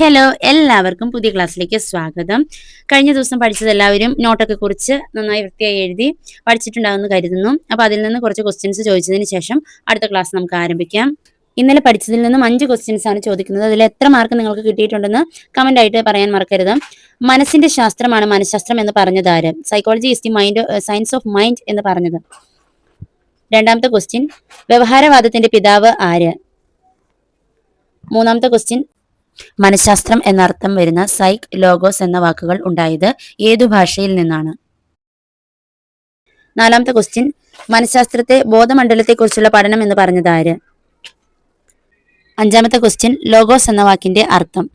Hello എല്ലാവർക്കും പുതിയ ക്ലാസ്സിലേക്ക് സ്വാഗതം. കഴിഞ്ഞ ദിവസം പഠിച്ചത് എല്ലാവരും നോട്ടൊക്കെ കുറിച്ച് നന്നായി വൃത്തിയായി എഴുതി പഠിച്ചിട്ടുണ്ടാകുമെന്ന് കരുതുന്നു. അപ്പോൾ അതിൽ നിന്ന് കുറച്ച് ക്വസ്റ്റ്യൻസ് ചോദിച്ചതിന് ശേഷം അടുത്ത ക്ലാസ് നമുക്ക് ആരംഭിക്കാം. ഇന്നലെ പഠിച്ചതിൽ നിന്നും അഞ്ച് ക്വസ്റ്റ്യൻസ് ആണ് ചോദിക്കുന്നത്. അതിൽ എത്ര മാർക്ക് നിങ്ങൾക്ക് കിട്ടിയിട്ടുണ്ടെന്ന് കമന്റ് ആയിട്ട് പറയാൻ മറക്കരുത്. മനസ്സിന്റെ ശാസ്ത്രമാണ് മനഃശാസ്ത്രം എന്ന് പറഞ്ഞത് ആര്? Psychology is the mind science of mind എന്ന് പറഞ്ഞത്. രണ്ടാമത്തെ ക്വസ്റ്റ്യൻ വ്യവഹാരവാദത്തിന്റെ പിതാവ് ആര്? മൂന്നാമത്തെ ക്വസ്റ്റ്യൻ മനഃശാസ്ത്രം എന്നർത്ഥം വരുന്ന സൈക് ലോഗോസ് എന്ന വാക്കുകൾ ഉണ്ടായത് ഏതു ഭാഷയിൽ നിന്നാണ്? നാലാമത്തെ ക്വസ്റ്റ്യൻ മനഃശാസ്ത്രത്തെ ബോധമണ്ഡലത്തെക്കുറിച്ചുള്ള പഠനം എന്ന് പറഞ്ഞത് ആര്? അഞ്ചാമത്തെ ക്വസ്റ്റ്യൻ ലോഗോസ് എന്ന വാക്കിന്റെ അർത്ഥം.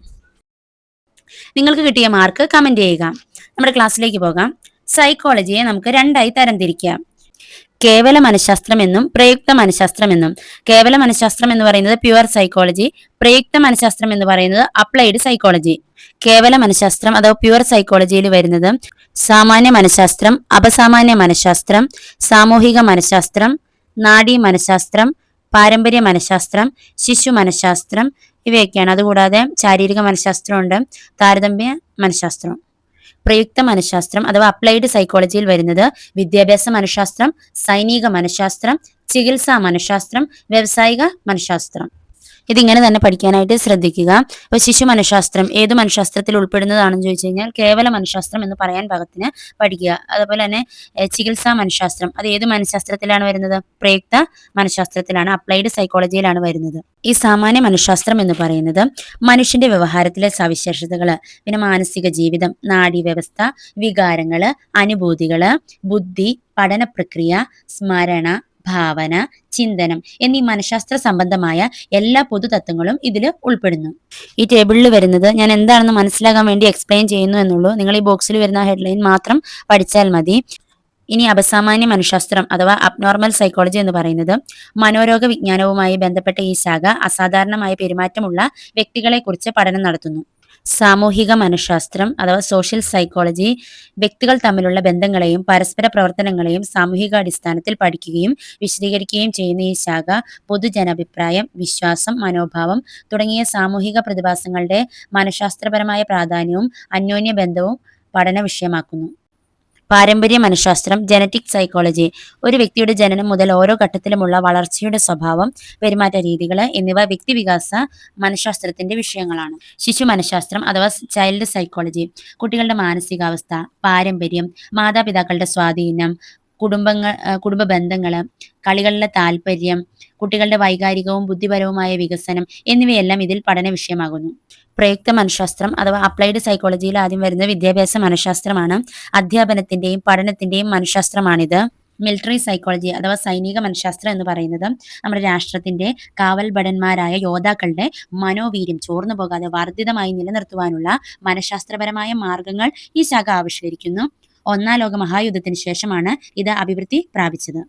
നിങ്ങൾക്ക് കിട്ടിയ മാർക്ക് കമന്റ് ചെയ്യുക. നമ്മുടെ ക്ലാസ്സിലേക്ക് പോകാം. സൈക്കോളജിയെ നമുക്ക് രണ്ടായി തരംതിരിക്കാം. കേവല മനഃശാസ്ത്രം എന്നും പ്രയുക്ത മനഃശാസ്ത്രം എന്നും കേവല മനഃശാസ്ത്രം എന്ന് പറയുന്നത് പ്യുവർ സൈക്കോളജി പ്രയുക്ത മനഃശാസ്ത്രം എന്ന് പറയുന്നത് അപ്ലൈഡ് സൈക്കോളജി കേവല മനഃശാസ്ത്രം അഥവാ പ്യുവർ സൈക്കോളജിയിൽ വരുന്നത് സാമാന്യ മനഃശാസ്ത്രം അപസാമാന്യ മനഃശാസ്ത്രം സാമൂഹിക മനഃശാസ്ത്രം നാഡീ മനഃശാസ്ത്രം പാരമ്പര്യ മനഃശാസ്ത്രം ശിശു മനഃശാസ്ത്രം ഇവയൊക്കെയാണ്. അതുകൂടാതെ ശാരീരിക മനഃശാസ്ത്രമുണ്ട് താരതമ്യ മനഃശാസ്ത്രം പ്രയുക്ത മനഃശാസ്ത്രം അഥവാ അപ്ലൈഡ് സൈക്കോളജിയിൽ വരുന്നത് വിദ്യാഭ്യാസ മനഃശാസ്ത്രം സൈനിക മനഃശാസ്ത്രം ചികിത്സാ മനഃശാസ്ത്രം വ്യവസായിക മനഃശാസ്ത്രം. ഇതിങ്ങനെ തന്നെ പഠിക്കാനായിട്ട് ശ്രദ്ധിക്കുക. അപ്പൊ ശിശു മനഃശാസ്ത്രം ഏത് മനഃശാസ്ത്രത്തിൽ ഉൾപ്പെടുന്നതാണെന്ന് ചോദിച്ചു കഴിഞ്ഞാൽ കേവല മനഃശാസ്ത്രം എന്ന് പറയാൻ ഭാഗത്തിന് പഠിക്കുക. അതുപോലെ തന്നെ ചികിത്സാ മനഃശാസ്ത്രം. അത് ഏത് മനഃശാസ്ത്രത്തിലാണ് വരുന്നത്? പ്രയുക്ത മനഃശാസ്ത്രത്തിലാണ് അപ്ലൈഡ് സൈക്കോളജിയിലാണ് വരുന്നത്. ഈ സാമാന്യ മനഃശാസ്ത്രം എന്ന് പറയുന്നത് മനുഷ്യന്റെ വ്യവഹാരത്തിലെ സവിശേഷതകൾ പിന്നെ മാനസിക ജീവിതം നാഡീവ്യവസ്ഥ വികാരങ്ങൾ അനുഭൂതികൾ ബുദ്ധി പഠന പ്രക്രിയ സ്മരണ ഭാവന ചിന്തനം എന്നീ മനഃശാസ്ത്ര സംബന്ധമായ എല്ലാ പൊതുതത്വങ്ങളും ഇതിൽ ഉൾപ്പെടുന്നു. ഈ ടേബിളിൽ വരുന്നത് ഞാൻ എന്താണെന്ന് മനസ്സിലാകാൻ വേണ്ടി എക്സ്പ്ലെയിൻ ചെയ്യുന്നു എന്നുള്ളൂ. നിങ്ങൾ ഈ ബോക്സിൽ വരുന്ന ഹെഡ്ലൈൻ മാത്രം പഠിച്ചാൽ മതി. ഇനി അപസാമാന്യ മനഃശാസ്ത്രം അഥവാ അബ്നോർമൽ സൈക്കോളജി എന്ന് പറയുന്നത് മനോരോഗ വിജ്ഞാനവുമായി ബന്ധപ്പെട്ട ഈ ശാഖ അസാധാരണമായ പെരുമാറ്റമുള്ള വ്യക്തികളെ കുറിച്ച് പഠനം നടത്തുന്നു. സാമൂഹിക മനഃശാസ്ത്രം അഥവാ സോഷ്യൽ സൈക്കോളജി വ്യക്തികൾ തമ്മിലുള്ള ബന്ധങ്ങളെയും പരസ്പര പ്രവർത്തനങ്ങളെയും സാമൂഹികാടിസ്ഥാനത്തിൽ പഠിക്കുകയും വിശദീകരിക്കുകയും ചെയ്യുന്ന ഈ ശാഖ പൊതുജനാഭിപ്രായം വിശ്വാസം മനോഭാവം തുടങ്ങിയ സാമൂഹിക പ്രതിഭാസങ്ങളുടെ മനഃശാസ്ത്രപരമായ പ്രാധാന്യവും അന്യോന്യ ബന്ധവും പഠന വിഷയമാക്കുന്നു. പാരമ്പര്യ മനഃശാസ്ത്രം ജനറ്റിക് സൈക്കോളജി ഒരു വ്യക്തിയുടെ ജനനം മുതൽ ഓരോ ഘട്ടത്തിലുമുള്ള വളർച്ചയുടെ സ്വഭാവം പെരുമാറ്റ രീതികൾ എന്നിവ വ്യക്തിവികാസ മനഃശാസ്ത്രത്തിന്റെ വിഷയങ്ങളാണ്. ശിശു മനഃശാസ്ത്രം അഥവാ ചൈൽഡ് സൈക്കോളജി കുട്ടികളുടെ മാനസികാവസ്ഥ പാരമ്പര്യം മാതാപിതാക്കളുടെ സ്വാധീനം കുടുംബങ്ങൾ കുടുംബ ബന്ധങ്ങൾ കളികളിലെ താല്പര്യം കുട്ടികളുടെ വൈകാരികവും ബുദ്ധിപരവുമായ വികസനം എന്നിവയെല്ലാം ഇതിൽ പഠന വിഷയമാകുന്നു. പ്രയുക്ത മനഃശാസ്ത്രം അഥവാ അപ്ലൈഡ് സൈക്കോളജിയിൽ ആദ്യം വരുന്ന വിദ്യാഭ്യാസ മനഃശാസ്ത്രമാണ്. അധ്യാപനത്തിന്റെയും പഠനത്തിന്റെയും മനഃശാസ്ത്രമാണിത്. മിലിറ്ററി സൈക്കോളജി അഥവാ സൈനിക മനഃശാസ്ത്രം എന്ന് പറയുന്നത് നമ്മുടെ രാഷ്ട്രത്തിന്റെ കാവൽ ഭടന്മാരായ യോദ്ധാക്കളുടെ മനോവീര്യം ചോർന്നു പോകാതെ വർദ്ധിതമായി നിലനിർത്തുവാനുള്ള മനഃശാസ്ത്രപരമായ മാർഗങ്ങൾ ഈ ശാഖ ആവിഷ്കരിക്കുന്നു. ഒന്നാം ലോക മഹായുദ്ധത്തിന് ശേഷമാണ് ഇത് അഭിവൃദ്ധി പ്രാപിച്ചത്.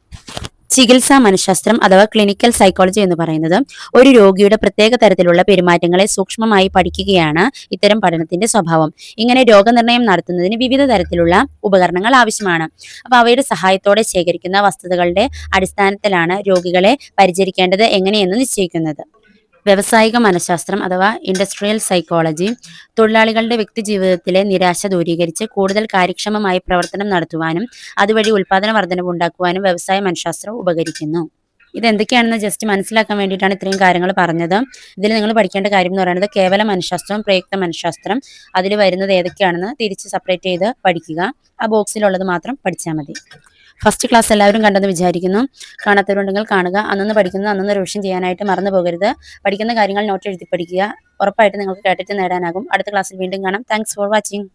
ചികിത്സാ മനഃശാസ്ത്രം അഥവാ ക്ലിനിക്കൽ സൈക്കോളജി എന്ന് പറയുന്നത് ഒരു രോഗിയുടെ പ്രത്യേക തരത്തിലുള്ള പെരുമാറ്റങ്ങളെ സൂക്ഷ്മമായി പഠിക്കുകയാണ് ഇത്തരം പഠനത്തിന്റെ സ്വഭാവം. ഇങ്ങനെ രോഗനിർണയം നടത്തുന്നതിന് വിവിധ തരത്തിലുള്ള ഉപകരണങ്ങൾ ആവശ്യമാണ്. അപ്പൊ അവയുടെ സഹായത്തോടെ ശേഖരിക്കുന്ന വസ്തുതകളുടെ അടിസ്ഥാനത്തിലാണ് രോഗികളെ പരിചരിക്കേണ്ടത് എങ്ങനെയെന്ന് നിശ്ചയിക്കുന്നത്. വ്യവസായിക മനഃശാസ്ത്രം അഥവാ ഇൻഡസ്ട്രിയൽ സൈക്കോളജി തൊഴിലാളികളുടെ വ്യക്തി ജീവിതത്തിലെ നിരാശ ദൂരീകരിച്ച് കൂടുതൽ കാര്യക്ഷമമായി പ്രവർത്തനം നടത്തുവാനും അതുവഴി ഉൽപാദന വർധനവ് ഉണ്ടാക്കുവാനും വ്യവസായ മനഃശാസ്ത്രം ഉപകരിക്കുന്നു. ഇതെന്തൊക്കെയാണെന്ന് ജസ്റ്റ് മനസ്സിലാക്കാൻ വേണ്ടിയിട്ടാണ് ഇത്രയും കാര്യങ്ങൾ പറഞ്ഞത്. ഇതിൽ നിങ്ങൾ പഠിക്കേണ്ട കാര്യം എന്ന് പറയുന്നത് കേവല മനഃശാസ്ത്രം പ്രയുക്ത മനഃശാസ്ത്രം. അതിൽ വരുന്നത് ഏതൊക്കെയാണെന്ന് തിരിച്ച് സെപ്പറേറ്റ് ചെയ്ത് പഠിക്കുക. ആ ബോക്സിലുള്ളത് മാത്രം പഠിച്ചാൽ മതി. ഫസ്റ്റ് ക്ലാസ് എല്ലാവരും കണ്ടെന്ന് വിചാരിക്കുന്നു. കാണാത്തവരുണ്ടെങ്കിൽ കാണുക. അന്നന്ന് പഠിക്കുന്നത് അന്നന്ന് റിവിഷൻ ചെയ്യാനായിട്ട് മറന്നു പോകരുത്. പഠിക്കുന്ന കാര്യങ്ങൾ നോട്ട് എഴുതി പഠിക്കുക. ഉറപ്പായിട്ട് നിങ്ങൾക്ക് കേട്ടിട്ട് നേടാനാകും. അടുത്ത ക്ലാസ്സിൽ വീണ്ടും കാണാം. Thanks for watching